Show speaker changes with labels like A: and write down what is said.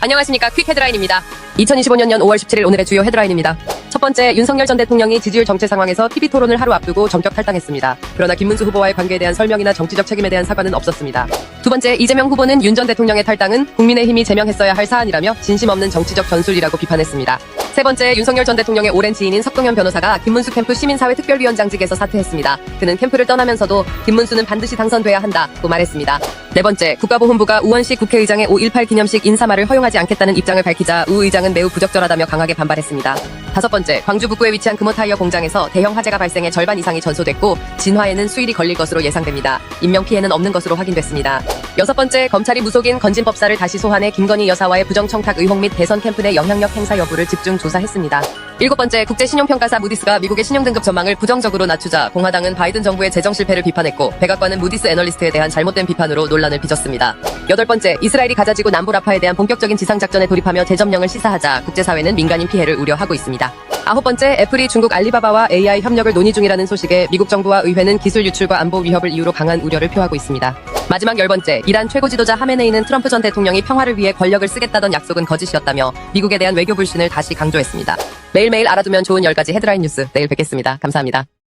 A: 안녕하십니까 퀵 헤드라인입니다. 2025년 5월 17일 오늘의 주요 헤드라인입니다. 첫 번째, 윤석열 전 대통령이 지지율 정체 상황에서 TV 토론을 하루 앞두고 전격 탈당했습니다. 그러나 김문수 후보와의 관계에 대한 설명이나 정치적 책임에 대한 사과는 없었습니다. 두 번째, 이재명 후보는 윤 전 대통령의 탈당은 국민의힘이 제명했어야 할 사안이라며 진심 없는 정치적 전술이라고 비판했습니다. 세 번째, 윤석열 전 대통령의 오랜 지인인 석동현 변호사가 김문수 캠프 시민사회 특별위원장직에서 사퇴했습니다. 그는 캠프를 떠나면서도 김문수는 반드시 당선돼야 한다고 말했습니다. 네 번째, 국가보훈부가 우원식 국회의장의 5.18 기념식 인사말을 허용하지 않겠다는 입장을 밝히자 우 의장은 매우 부적절하다며 강하게 반발했습니다. 다섯 번째, 광주 북구에 위치한 금호타이어 공장에서 대형 화재가 발생해 절반 이상이 전소됐고 진화에는 수일이 걸릴 것으로 예상됩니다. 인명 피해는 없는 것으로 확인됐습니다. 여섯 번째, 검찰이 무속인 건진법사를 다시 소환해 김건희 여사와의 부정청탁 의혹 및 대선 캠프 내 영향력 행사 여부를 집중 조사했습니다. 일곱 번째, 국제 신용평가사 무디스가 미국의 신용등급 전망을 부정적으로 낮추자 공화당은 바이든 정부의 재정 실패를 비판했고 백악관은 무디스 애널리스트에 대한 잘못된 비판으로 논란을 빚었습니다. 여덟 번째, 이스라엘이 가자지구 남부 라파에 대한 본격적인 지상작전에 돌입하며 재점령을 시사하자 국제사회는 민간인 피해를 우려하고 있습니다. 아홉 번째, 애플이 중국 알리바바와 AI 협력을 논의 중이라는 소식에 미국 정부와 의회는 기술 유출과 안보 위협을 이유로 강한 우려를 표하고 있습니다. 마지막 열 번째, 이란 최고 지도자 하메네이는 트럼프 전 대통령이 평화를 위해 권력을 쓰겠다던 약속은 거짓이었다며 미국에 대한 외교 불신을 다시 강조했습니다. 매일매일 알아두면 좋은 10가지 헤드라인 뉴스 내일 뵙겠습니다. 감사합니다.